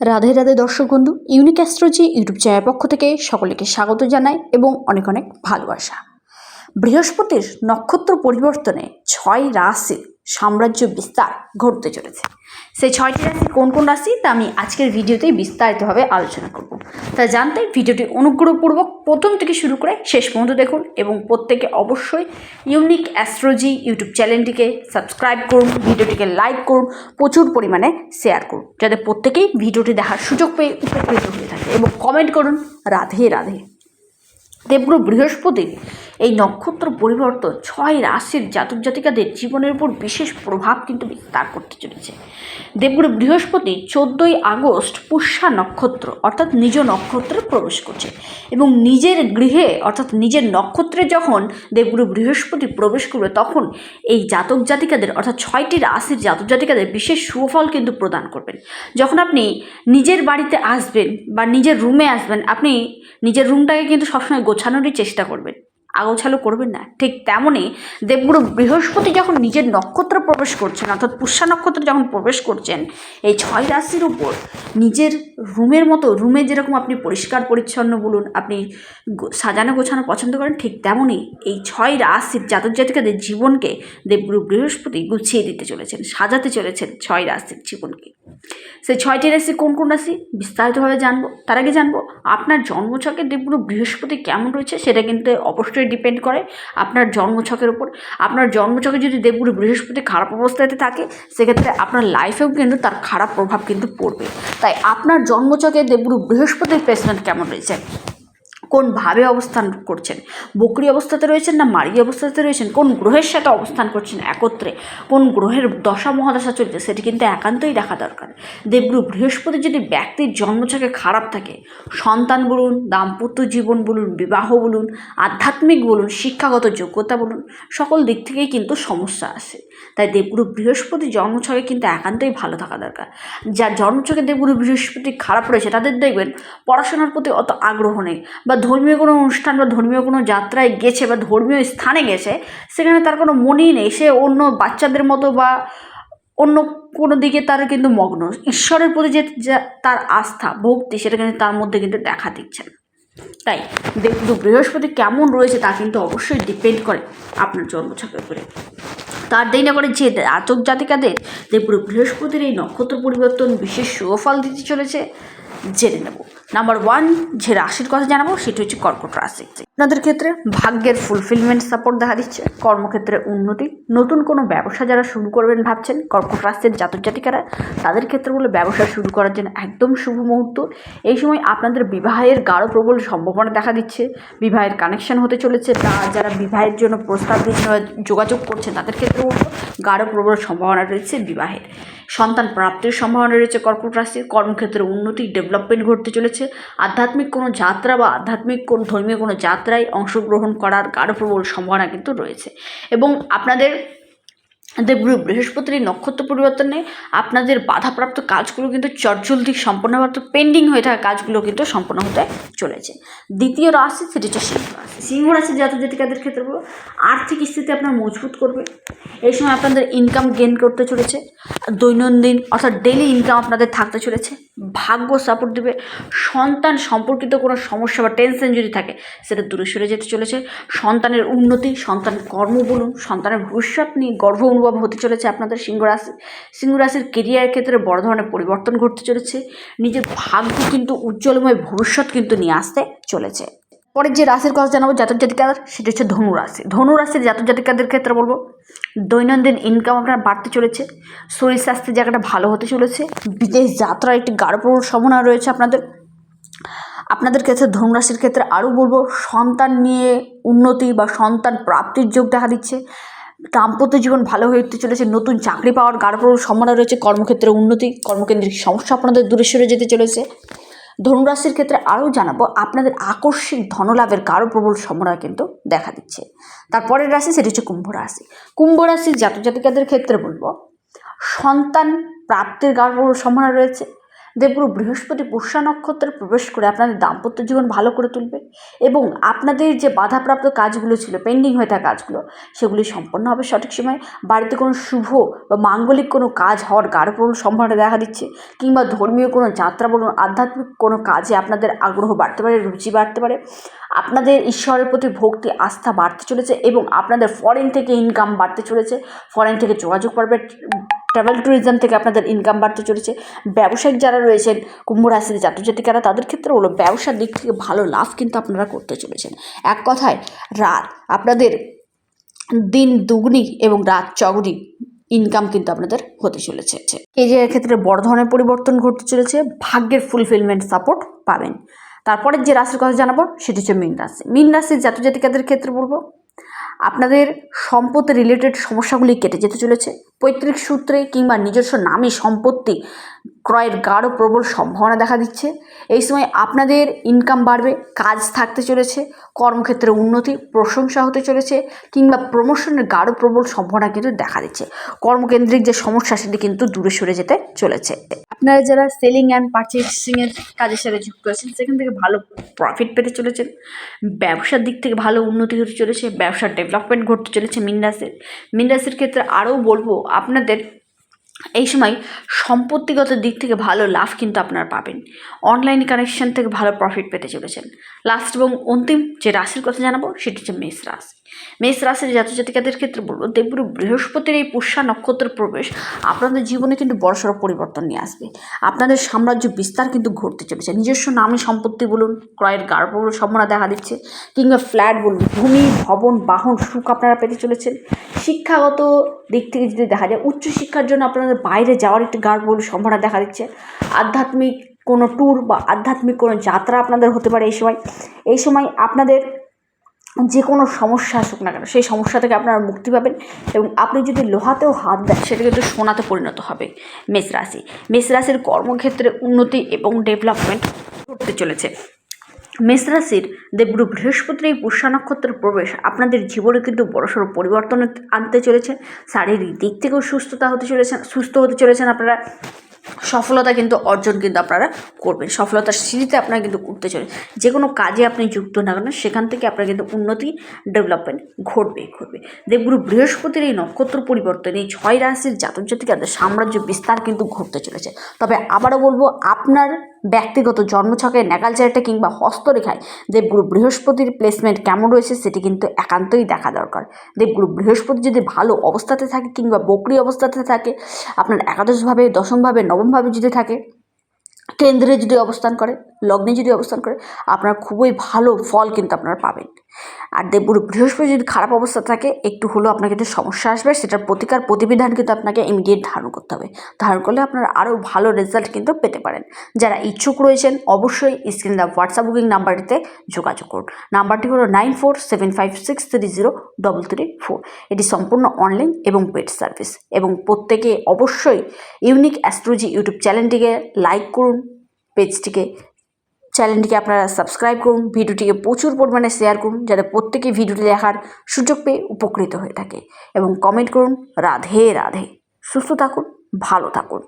রাধে রাধে দর্শক বন্ধু unique astrology YouTube চ্যানেলের পক্ষ থেকে সকলকে স্বাগত জানাই এবং অনেক অনেক ভালোবাসা। বৃহস্পতির নক্ষত্র পরিবর্তনে ছয় রাশির সাম্রাজ্য বিস্তার ঘটতে চলেছে। সেই ছয়টি রাশি কোন কোন রাশি, তা আমি আজকের ভিডিওতেই বিস্তারিতভাবে আলোচনা করব। তা জানতে ভিডিওটি অনুগ্রহপূর্বক প্রথম থেকে শুরু করে শেষ পর্যন্ত দেখুন এবং প্রত্যেকে অবশ্যই ইউনিক অ্যাস্ট্রোজি ইউটিউব চ্যানেলটিকে সাবস্ক্রাইব করুন, ভিডিওটিকে লাইক করুন, প্রচুর পরিমাণে শেয়ার করুন, যাতে প্রত্যেকেই ভিডিওটি দেখার সুযোগ পেয়ে উপকৃত হয়ে থাকে এবং কমেন্ট করুন, রাধে রাধে। দেবগুরু বৃহস্পতির এই নক্ষত্র পরিবর্তন ছয় রাশির জাতক জাতিকাদের জীবনের উপর বিশেষ প্রভাব কিন্তু বিস্তার করতে চলেছে। দেবগুরু বৃহস্পতি চোদ্দোই আগস্ট পুষ্যা নক্ষত্র অর্থাৎ নিজ নক্ষত্রে প্রবেশ করছে এবং নিজের গৃহে অর্থাৎ নিজের নক্ষত্রে যখন দেবগুরু বৃহস্পতি প্রবেশ করবে তখন এই জাতক জাতিকাদের অর্থাৎ ছয়টি রাশির জাতক জাতিকাদের বিশেষ সুফল কিন্তু প্রদান করবেন। যখন আপনি নিজের বাড়িতে আসবেন বা নিজের রুমে আসবেন, আপনি নিজের রুমটাকে কিন্তু সবসময় গোছানোরই চেষ্টা করবেন। আগোছালো করবেন না। ঠিক তেমনই দেবগুরু বৃহস্পতি যখন নিজের নক্ষত্র প্রবেশ করছেন, অর্থাৎ পুষ্যা নক্ষত্র যখন প্রবেশ করছেন, এই ছয় রাশির উপর নিজের রুমের মতো, রুমে যেরকম আপনি পরিষ্কার পরিচ্ছন্ন বলুন, আপনি সাজানো গোছানো পছন্দ করেন, ঠিক তেমনই এই ছয় রাশির জাতক জাতিকাদের জীবনকে দেবগুরু বৃহস্পতি গুছিয়ে দিতে চলেছেন, সাজাতে চলেছেন ছয় রাশির জীবনকে। সেই ছয়টি রাশি কোন কোন রাশি? বিস্তারিতভাবে জানব। তার আগে জানব, আপনার জন্মছকে দেবগুরু বৃহস্পতি কেমন রয়েছে, সেটা কিন্তু অবশ্যই ডিপেন্ড করে আপনার জন্মছকের উপর। আপনার জন্মছকে যদি দেবগুরু বৃহস্পতি খারাপ অবস্থাতে থাকে, সেক্ষেত্রে আপনার লাইফেও কিন্তু তার খারাপ প্রভাব কিন্তু পড়বে। তাই আপনার জন্মছকে দেবগুরু বৃহস্পতির প্লেসমেন্ট কেমন রয়েছে? কোনভাবে অবস্থান করছেন? বকরি অবস্থাতে রয়েছেন না মারি অবস্থাতে রয়েছেন? কোন গ্রহের সাথে অবস্থান করছেন একত্রে? কোন গ্রহের দশা মহাদশা চলছে সেটি কিন্তু একান্তই দেখা দরকার। দেবগুরু বৃহস্পতি যদি ব্যক্তির জন্মছকে খারাপ থাকে, সন্তান বলুন, দাম্পত্য জীবন বলুন, বিবাহ বলুন, আধ্যাত্মিক বলুন, শিক্ষাগত যোগ্যতা বলুন, সকল দিক থেকেই কিন্তু সমস্যা আসে তাই দেবগুরু বৃহস্পতি জন্মছকে কিন্তু একান্তই ভালো থাকা দরকার। যার জন্মছকে দেবগুরু বৃহস্পতি খারাপ রয়েছে, তাদের দেখবেন পড়াশোনার প্রতি অত আগ্রহ নেই বা ধর্মীয় কোনো অনুষ্ঠান বা ধর্মীয় কোনো যাত্রায় গেছে বা ধর্মীয় স্থানে গেছে, সেখানে তার কোনো মনেই নেই। সে অন্য বাচ্চাদের মতো বা অন্য কোনো দিকে তার কিন্তু মগ্ন। ঈশ্বরের প্রতি যে তার আস্থা, ভক্তি, সেটা কিন্তু তার মধ্যে কিন্তু দেখা দিচ্ছে না। তাই দেখুন, বৃহস্পতি কেমন রয়েছে তা কিন্তু অবশ্যই ডিপেন্ড করে আপনার জন্মছকের উপরে। তার দেরি না করে যে জাতক জাতিকাদের পুরো বৃহস্পতির এই নক্ষত্র পরিবর্তন বিশেষ সুফল দিতে চলেছে, জেনে নেব। নাম্বার ওয়ান যে রাশির কথা জানাব, সেটি হচ্ছে কর্কট রাশি। আপনাদের ক্ষেত্রে ভাগ্যের ফুলফিলমেন্ট সাপোর্ট দেখা দিচ্ছে, কর্মক্ষেত্রে উন্নতি, নতুন কোনো ব্যবসা যারা শুরু করবেন ভাবছেন, কর্কট রাশির জাতক জাতিকারা, তাদের ক্ষেত্রে বলে ব্যবসা শুরু করার জন্য একদম শুভ মুহূর্ত। এই সময় আপনাদের বিবাহের গাঢ় প্রবল সম্ভাবনা দেখা দিচ্ছে, বিবাহের কানেকশন হতে চলেছে, তা যারা বিবাহের জন্য প্রস্তাব দিচ্ছেন যোগাযোগ করছেন, তাদের ক্ষেত্রে বলব গাঢ় প্রবল সম্ভাবনা রয়েছে বিবাহের। সন্তান প্রাপ্তির সম্ভাবনা রয়েছে কর্কট রাশির, কর্মক্ষেত্রে উন্নতি ডেভেলপমেন্ট ঘটতে চলেছে। আধ্যাত্মিক কোনো যাত্রা বা আধ্যাত্মিক কোন ধর্মীয় কোনো যাত্রায় অংশগ্রহণ করার গাঢ় প্রবল সম্ভাবনা কিন্তু রয়েছে। এবং আপনাদের দেবগুরু বৃহস্পতির নক্ষত্র পরিবর্তনে আপনাদের বাধাপ্রাপ্ত কাজগুলো কিন্তু চটজলদি সম্পন্ন হওয়ার পেন্ডিং হয়ে থাকা কাজগুলো কিন্তু সম্পন্ন হতে চলেছে। দ্বিতীয় রাশি, সেটি হচ্ছে সিংহ রাশি। সিংহ রাশির জাতক জাতিকাদের ক্ষেত্রে বলব, আর্থিক স্থিতি আপনার মজবুত করবে। এই সময় আপনাদের ইনকাম গেন করতে চলেছে। দৈনন্দিন অর্থাৎ ডেলি ইনকাম আপনাদের থাকতে চলেছে। ভাগ্য সাপোর্ট দেবে, সন্তান সম্পর্কিত কোনো সমস্যা বা টেনশন যদি থাকে, সেটা দূরে সরে যেতে চলেছে। সন্তানের উন্নতি, সন্তানের কর্ম বলুন, সন্তানের ভবিষ্যৎ নিয়ে গর্ব অনুভব হতে চলেছে আপনাদের সিংহ রাশি। সিংহ রাশির কেরিয়ার ক্ষেত্রে বড় ধরনের পরিবর্তন ঘটতে চলেছে। নিজের ভাগ্য কিন্তু উজ্জ্বলময় ভবিষ্যৎ কিন্তু নিয়ে আসতে চলেছে। পরের যে রাশির কথা জানাব, জাতক জাতিকার, সেটা হচ্ছে ধনু রাশি। জাতক জাতিকাদের ক্ষেত্রে বলব, দৈনন্দিন ইনকাম আপনার বাড়তে চলেছে, শরীর স্বাস্থ্যের জায়গাটা ভালো হতে চলেছে, বিদেশ যাত্রার একটি গাঢ় সম্ভাবনা রয়েছে আপনাদের। আপনাদের ক্ষেত্রে ধনুরাশির ক্ষেত্রে আরও বলব, সন্তান নিয়ে উন্নতি বা সন্তান প্রাপ্তির যোগ দেখা দিচ্ছে। দাম্পত্য জীবন ভালো হয়ে উঠতে চলেছে, নতুন চাকরি পাওয়ার গাঢ় সম্ভাবনা রয়েছে, কর্মক্ষেত্রে উন্নতি, কর্মকেন্দ্রিক সমস্যা আপনাদের দূরে সরে যেতে চলেছে। ধনুরাশির ক্ষেত্রে আরও জানাব, আপনাদের আকস্মিক ধনলাভের কারও প্রবল সম্ভাবনা কিন্তু দেখা দিচ্ছে। তারপরের রাশি সেটি হচ্ছে কুম্ভ রাশি। কুম্ভ রাশির জাতক জাতিকাদের ক্ষেত্রে বলব, সন্তান প্রাপ্তির গাঢ় প্রবল সম্ভাবনা রয়েছে দেবগুরু বৃহস্পতি পুষ্যা নক্ষত্রে প্রবেশ করে আপনাদের দাম্পত্য জীবন ভালো করে তুলবে এবং আপনাদের যে বাধাপ্রাপ্ত কাজগুলো ছিল পেন্ডিং হয়ে থাকা কাজগুলো, সেগুলি সম্পন্ন হবে সঠিক সময়। বাড়িতে কোনো শুভ বা মাঙ্গলিক কোনো কাজ হওয়ার গাঢ় প্রবল সম্ভাবনা দেখা দিচ্ছে কিংবা ধর্মীয় কোনো যাত্রা বলুন, আধ্যাত্মিক কোনো কাজে আপনাদের আগ্রহ বাড়তে পারে, রুচি বাড়তে পারে। আপনাদের ঈশ্বরের প্রতি ভক্তি, আস্থা বাড়তে চলেছে এবং আপনাদের ফরেন থেকে ইনকাম বাড়তে চলেছে। ফরেন থেকে যোগাযোগ বাড়বে ট্রাভেল ট্যুরিজম থেকে আপনাদের ইনকাম বাড়তে চলেছে। ব্যবসায়িক যারা রয়েছেন, কুম্ভ রাশির জাতক জাতিকারা তাদের ক্ষেত্রে হলো ব্যবসার দিক থেকে ভালো লাভ কিন্তু আপনারা করতে চলেছেন। এক কথায়, রাত, আপনাদের দিন দুগুনি এবং রাত চগুনি ইনকাম কিন্তু আপনাদের হতে চলেছে। এই যে ক্ষেত্রে বড় ধরনের পরিবর্তন ঘটতে চলেছে, ভাগ্যের ফুলফিলমেন্ট সাপোর্ট পাবেন। তারপরে যে রাশির কথা জানাব, সেটি হচ্ছে মীন রাশি। মীন রাশির জাতক জাতিকাদের ক্ষেত্রে বলব, আপনাদের সম্পদ রিলেটেড সমস্যাগুলি কেটে যেতে চলেছে। পৈতৃক সূত্রে কিংবা নিজস্ব নামে সম্পত্তি ক্রয়ের গাঢ় প্রবল সম্ভাবনা দেখা দিচ্ছে। এই সময় আপনাদের ইনকাম বাড়বে, কাজ থাকতে চলেছে কর্মক্ষেত্রে উন্নতি প্রশংসা হতে চলেছে কিংবা প্রমোশনের গাঢ় প্রবল সম্ভাবনা কিন্তু দেখা দিচ্ছে। কর্মকেন্দ্রিক যে সমস্যা, সেটি কিন্তু দূরে সরে যেতে চলেছে। আপনারা যারা সেলিং অ্যান্ড পারচেসিংয়ের কাজের সাথে যুক্ত আছেন, সেখান থেকে ভালো প্রফিট পেতে চলেছেন। ব্যবসার দিক থেকে ভালো উন্নতি হতে চলেছে, ব্যবসার ডেভেলপমেন্ট ঘটতে চলেছে মিন রাশির মিন রাশির ক্ষেত্রে আরও বলব, আপনাদের এই সময় সম্পত্তিগত দিক থেকে ভালো লাভ কিন্তু আপনারা পাবেন। অনলাইন কানেকশন থেকে ভালো প্রফিট পেতে চলেছেন। লাস্ট এবং অন্তিম যে রাশির কথা জানাব, সেটি হচ্ছে মেষ রাশি। মেষ রাশির জাতক জাতিকাদের ক্ষেত্রে বলব, দেবগুরু বৃহস্পতির এই পুষ্যা নক্ষত্রের প্রবেশ আপনাদের জীবনে কিন্তু বড়সড় পরিবর্তন নিয়ে আসবে। আপনাদের সাম্রাজ্য বিস্তার কিন্তু ঘটতে চলেছে। নিজস্ব নামী সম্পত্তি বলুন, ক্রয়ের গাঢ় সম্ভাবনা দেখা দিচ্ছে, কিংবা ফ্ল্যাট বলুন, ভূমি, ভবন, বাহন, সুখ আপনারা পেতে চলেছেন। শিক্ষাগত দিক থেকে যদি দেখা যায়, উচ্চশিক্ষার জন্য আপনাদের বাইরে যাওয়ার একটি গাঢ় সম্ভাবনা দেখা দিচ্ছে। আধ্যাত্মিক কোনো ট্যুর বা আধ্যাত্মিক কোনো যাত্রা আপনাদের হতে পারে এই সময়। এই সময় আপনাদের যে কোনো সমস্যা আসুক না কেন, সেই সমস্যা থেকে আপনারা মুক্তি পাবেন এবং আপনি যদি লোহাতেও হাত দেন, সেটা কিন্তু সোনাতে পরিণত হবে মেষ রাশি। মেষ রাশির কর্মক্ষেত্রে উন্নতি এবং ডেভেলপমেন্ট ঘটতে চলেছে। মেষ রাশির দেবগুরু বৃহস্পতির এই পুষ্যা নক্ষত্রের প্রবেশ আপনাদের জীবনে কিন্তু বড়সড় পরিবর্তন আনতে চলেছে। শারীরিক দিক থেকেও সুস্থতা হতে চলেছেন, সুস্থ হতে চলেছেন আপনারা। সফলতা কিন্তু অর্জন কিন্তু আপনারা করবেন। সফলতার সিঁড়িতে আপনারা কিন্তু উঠতে চলে যে কোনো কাজে আপনি যুক্ত না কেন সেখান থেকে আপনার কিন্তু উন্নতি ডেভেলপমেন্ট ঘটবে ঘটবে। দেবগুরু বৃহস্পতির এই নক্ষত্র পরিবর্তন এই ছয় রাশির জাতক জাতিকাদের সাম্রাজ্য বিস্তার কিন্তু ঘটতে চলেছে। তবে আবারও বলব, আপনার ব্যক্তিগত জন্মছকের ন্যাকালচারটা কিংবা হস্তরেখায় দেবগুরু বৃহস্পতির প্লেসমেন্ট কেমন রয়েছে সেটি কিন্তু একান্তই দেখা দরকার। দেবগুরু বৃহস্পতি যদি ভালো অবস্থাতে থাকে কিংবা বকরি অবস্থাতে থাকে, আপনার একাদশভাবে, দশমভাবে, নবমভাবে যদি থাকে, কেন্দ্রে যদি অবস্থান করে লগ্নে যদি অবস্থান করে, আপনার খুবই ভালো ফল কিন্তু আপনারা পাবেন। আর দেবগুরু বৃহস্পতি যদি খারাপ অবস্থা থাকে, একটু হলেও আপনার কিন্তু সমস্যা আসবে, সেটার প্রতিকার প্রতিবিধান কিন্তু আপনাকে ইমিডিয়েট ধারণ করতে হবে। ধারণ করলে আপনারা আরও ভালো রেজাল্ট কিন্তু পেতে পারেন। যারা ইচ্ছুক রয়েছেন, অবশ্যই স্ক্রিন দেওয়া হোয়াটসঅ্যাপ বুকিং নাম্বারটিতে যোগাযোগ করুন। নাম্বারটি হলো nine four seven five six three zero double three four. এটি সম্পূর্ণ অনলাইন এবং পেড সার্ভিস এবং প্রত্যেকে অবশ্যই ইউনিক অ্যাস্ট্রোলজি ইউটিউব চ্যানেলটিকে লাইক করুন পেজটিকে চ্যানেলটিকে আপনারা সাবস্ক্রাইব করুন, ভিডিওটিকে প্রচুর পরিমাণে শেয়ার করুন, যাতে প্রত্যেকে ভিডিওটি দেখার সুযোগ পেয়ে উপকৃত হয়ে থাকে। এবং কমেন্ট করুন, রাধে রাধে। সুস্থ থাকুন, ভালো থাকুন।